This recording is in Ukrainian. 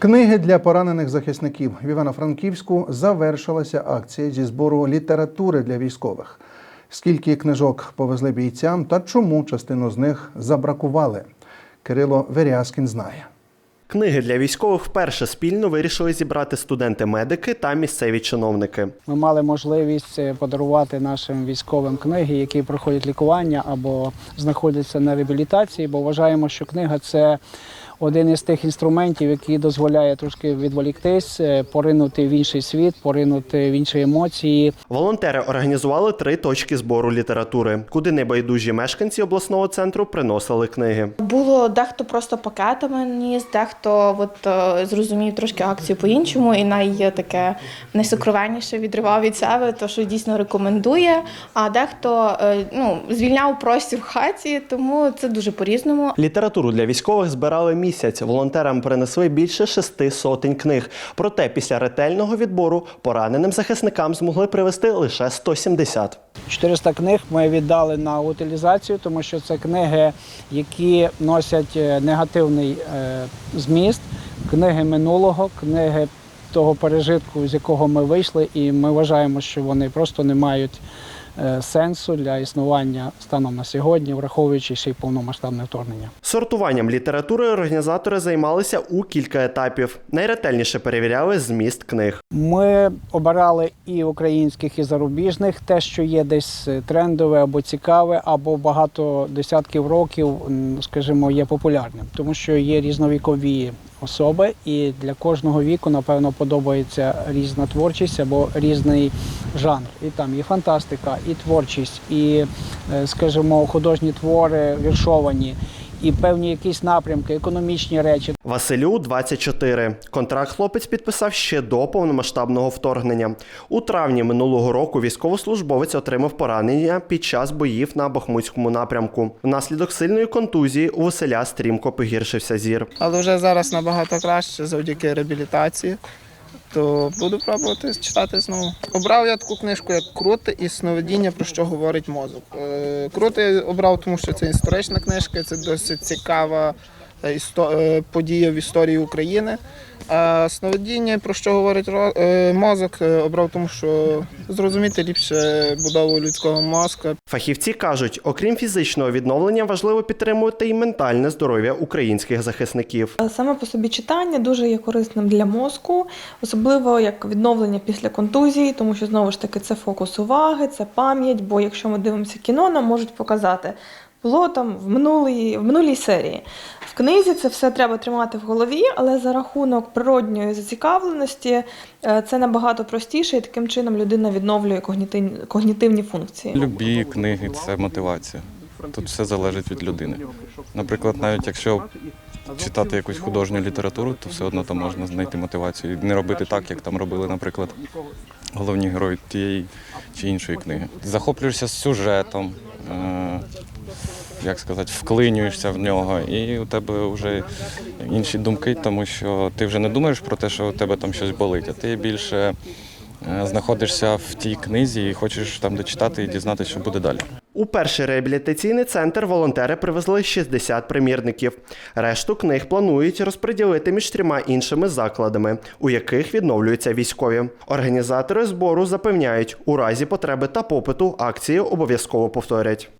Книги для поранених захисників в Івано-Франківську завершилася акція зі збору літератури для військових. Скільки книжок повезли бійцям та чому частину з них забракували? Кирило Верязкін знає. Книги для військових вперше спільно вирішили зібрати студенти-медики та місцеві чиновники. Ми мали можливість е, подарувати нашим військовим книги, які проходять лікування або знаходяться на реабілітації, бо вважаємо, що книга це один із тих інструментів, який дозволяє трошки відволіктись, е, поринути в інший світ, поринути в інші емоції. Волонтери організували три точки збору літератури, куди небайдужі мешканці обласного центру приносили книги. Було дехто просто пакетами ніс, дехто от, е, зрозумів трошки акцію по-іншому, і найтаке найсокровенніше відривав від себе, то що дійсно рекомендує. А дехто е, ну, звільняв простір в хаті, тому це дуже по-різному. Літературу для військових збирали місяць. Волонтерам принесли більше шести сотень книг. Проте після ретельного відбору пораненим захисникам змогли привезти лише 170. 400 книг ми віддали на утилізацію, тому що це книги, які носять е, негативний е, зміст, книги минулого, книги того пережитку, з якого ми вийшли, і ми вважаємо, що вони просто не мають сенсу для існування станом на сьогодні, враховуючи ще й повномасштабне вторгнення. Сортуванням літератури організатори займалися у кілька етапів. Найретельніше перевіряли зміст книг. Ми обирали і українських, і зарубіжних, те, що є десь трендове або цікаве, або багато десятків років, скажімо, є популярним, тому що є різновікові особи, і для кожного віку, напевно, подобається різна творчість або різний жанр. І там і фантастика, і творчість, і, е, скажімо, художні твори віршовані, і певні якісь напрямки, економічні речі. Василю 24. Контракт хлопець підписав ще до повномасштабного вторгнення. У травні минулого року військовослужбовець отримав поранення під час боїв на Бахмутському напрямку. Внаслідок сильної контузії у Василя стрімко погіршився зір. але вже зараз набагато краще завдяки реабілітації. То буду пробувати читати знову. Обрав я таку книжку, як Крути і сновидіння, про що говорить мозок. Е, Крути обрав, тому що це історична книжка, це досить цікава подія в історії України. А сновидіння, про що говорить е, мозок, е, обрав, тому що зрозуміти ліпше будову людського мозка, Фахівці кажуть, окрім фізичного відновлення, важливо підтримувати і ментальне здоров'я українських захисників. Саме по собі читання дуже є корисним для мозку, особливо як відновлення після контузії, тому що знову ж таки це фокус уваги, це пам'ять. Бо якщо ми дивимося кіно, нам можуть показати. Було там в минулій, в минулій серії. Книзі це все треба тримати в голові, але за рахунок природньої зацікавленості е, це набагато простіше, і таким чином людина відновлює когнітивні, когнітивні функції. Любі книги це мотивація. Тут все залежить від людини. Наприклад, навіть якщо читати якусь художню літературу, то все одно там можна знайти мотивацію і не робити так, як там робили, наприклад, головні герої тієї чи іншої книги. Захоплюєшся сюжетом, е, як сказати, вклинюєшся в нього, і у тебе вже інші думки, тому що ти вже не думаєш про те, що у тебе там щось болить, а ти більше е, знаходишся в тій книзі і хочеш там дочитати і дізнатися, що буде далі. У перший реабілітаційний центр волонтери привезли 60 примірників. Решту книг планують розподілити між трьома іншими закладами, у яких відновлюються військові. Організатори збору запевняють, у разі потреби та попиту акції обов'язково повторять.